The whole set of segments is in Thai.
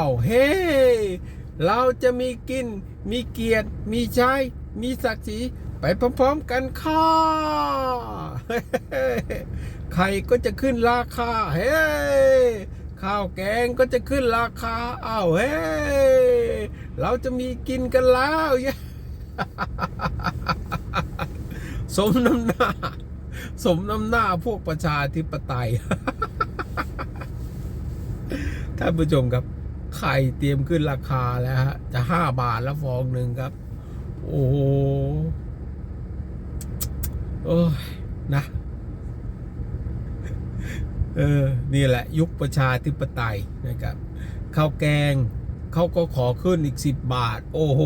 าวเฮ้เราจะมีกิน มีเกียรติ มีใช้มีศักดิ์ศรีไปพร้อมๆกันค่ะไข่ก็จะขึ้นราคา เฮ้ข้าวแกงก็จะขึ้นราคาอ้าวเฮ้เราจะมีกินกันแล้วสมน้ำหน้า สมน้ำหน้าพวกประชาธิปไตยท่านผู้ชมครับ ไข่เตรียมขึ้นราคาแล้วฮะ จะห้าบาทแล้วฟองหนึ่งครับ โอ้โหโอ้ยนะ เออ นี่แหละ ยุคประชาธิปไตยนะครับข้าวแกงเขาก็ขอขึ้นอีกสิบบาท โอ้โห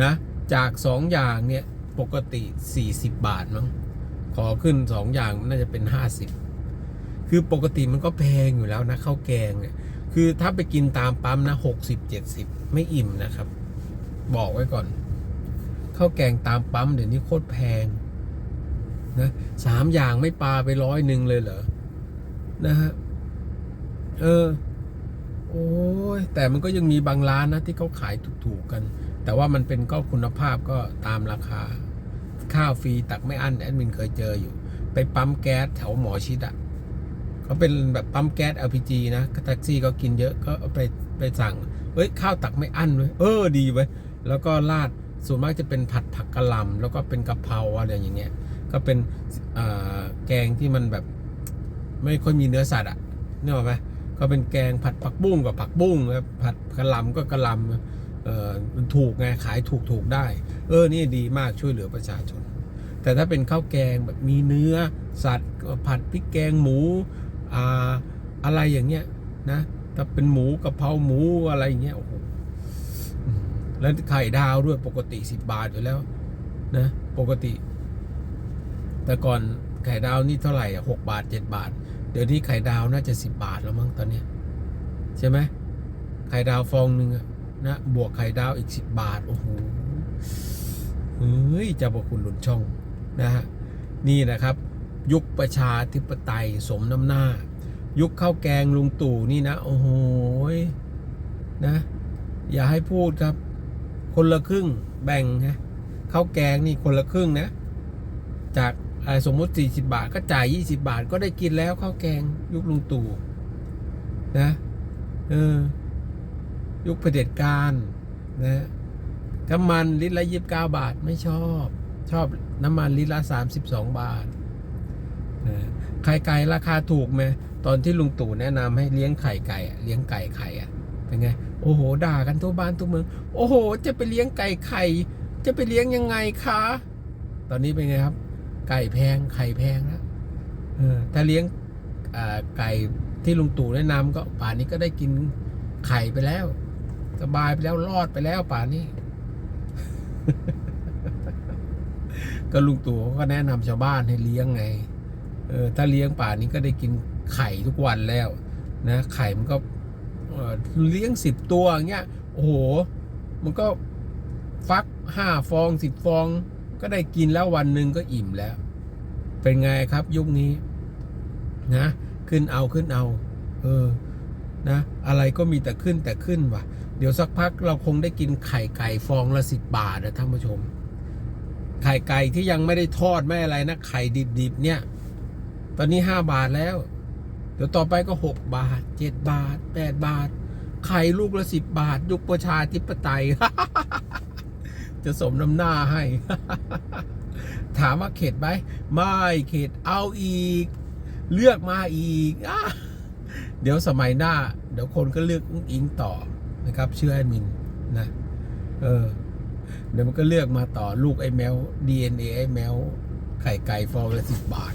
นะ จากสองอย่างเนี่ย ปกติ40บาทมั้งขอขึ้นสองอย่างน่าจะเป็น50คือปกติมันก็แพงอยู่แล้วนะข้าวแกงเนี่ย คือถ้าไปกินตามปั๊มนะ60 70ไม่อิ่มนะครับ บอกไว้ก่อนข้าวแกงตามปั๊มเดี๋ยวนี้โคตรแพงนะสามอย่างไม่ปลาไปร้อยหนึ่งเลยเหรอนะฮะเออ โอ้ยแต่มันก็ยังมีบางร้านนะที่เขาขายถูกๆกัน แต่ว่ามันเป็นก็คุณภาพก็ตามราคา ข้าวฟรีตักไม่อั้นแอดมินเคยเจออยู่ ไปปั๊มแก๊สแถวหมอชิดอะ เขาเป็นแบบปั๊มแก๊ส LPG นะแท็กซี่ก็กินเยอะก็เอาไปไปสั่งเฮ้ยข้าวตักไม่อั้นเว้ยเออดีเว้ยแล้วก็ราดส่วนมากจะเป็นผัดผักกะหล่ำแล้วก็เป็นกะเพราอะไรอย่างเงี้ย ก็เป็นแกงที่มันแบบไม่ค่อยมีเนื้อสัตว์อะนึกออกไหมก็เป็นแกงผัดผักบุ้งกับผักบุ้งครับผัดกะหล่ำก็กะหล่ำเออมันถูกไงขายถูกถูกได้ เออนี่ดีมากช่วยเหลือประชาชน แต่ถ้าเป็นข้าวแกงแบบมีเนื้อสัตว์ผัดพริกแกงหมู อะไรอย่างเงี้ยนะถ้าเป็นหมูกะเพราหมูอะไรอย่างเงี้ยโอ้โหแล้วไข่ดาวด้วยปกติ10บบาทอยู่แล้ว นะ ปกติ แต่ก่อนไข่ดาวนี่เท่าไหร่อะหกบาทเจ็ดบาท เดี๋ยวนี้ไข่ดาวน่าจะสิบบาทแล้วมั้งตอนเนี้ยใช่ไหมไข่ดาวฟองหนึ่งนะบวกไข่ดาวอีกสิบบาทโอ้โหเฮ้ยเจะบอกคุณหลุดช่องนะฮะนี่นะครับ ยุคประชาธิปไตยสมน้ำหน้า ยุคข้าวแกงลุงตู่นี่นะ โอ้โหนะ อย่าให้พูดครับ คนละครึ่งแบ่งฮะข้าวแกงนี่คนละครึ่งนะ จากสมมติ 40 บาท ก็จ่าย 20 บาท ก็ได้กินแล้วข้าวแกง ยุคลุงตู่นะเออยุคเผด็จการนะน้ำมันลิตรละ 29 บาทไม่ชอบ ชอบน้ำมันลิตรละ 32 บาท ไข่ไก่ราคาถูกไหมตอนที่ลุงตู่แนะนำให้เลี้ยงไข่ไก่อะเลี้ยงไก่ไข่อะเป็นไงโอ้โหด่ากันทั่วบ้านทั่วเมืองโอ้โห จะไปเลี้ยงไก่ไข่ จะไปเลี้ยงยังไงคะตอนนี้เป็นไงครับ ไก่แพงไข่แพงแล้วถ้าเลี้ยงไก่ที่ลุงตู่แนะนำก็ป่านนี้ก็ได้กินไข่ไปแล้ว สบายไปแล้วรอดไปแล้วป่านนี้ ก็ลุงตู่ก็แนะนำชาวบ้านให้เลี้ยงไง เออถ้าเลี้ยงป่านี้ก็ได้กินไข่ทุกวันแล้วนะไข่มันก็เเลี้ยงสิบตัวเงี้ยโอ้โหมันก็ฟักห้าฟองสิบฟอง ก็ได้กินแล้ววันหนึ่งก็อิ่มแล้ว เป็นไงครับยุคนี้นะ ขึ้นเอาขึ้นเอา เออนะอะไรก็มีแต่ขึ้นแต่ขึ้นว่ะ เดี๋ยวสักพักเราคงได้กินไข่ไก่ฟองละสิบบาทนะท่านผู้ชม ไข่ไก่ที่ยังไม่ได้ทอดไม่อะไรนะไข่ดิบๆเนี่ย ตอนนี้ห้าบาทแล้ว เดี๋ยวต่อไปก็หกบาทเจ็ดบาทแปดบาทไข่ลูกละสิบบาท ยุคประชาธิปไตย จะสมน้ำหน้าให้ ถามว่าเข็ดไหมไม่เข็ดเอาอีก เลือกมาอีกอเดี๋ยวสมัยหน้า เดี๋ยวคนก็เลือกอุ้งอิงต่อนะครับ เชื่อแอดมินนะ เออ เดี๋ยวมันก็เลือกมาต่อลูกไอ้แมว DNA ไอ้แมว ไข่ไก่ฟองละสิบบาท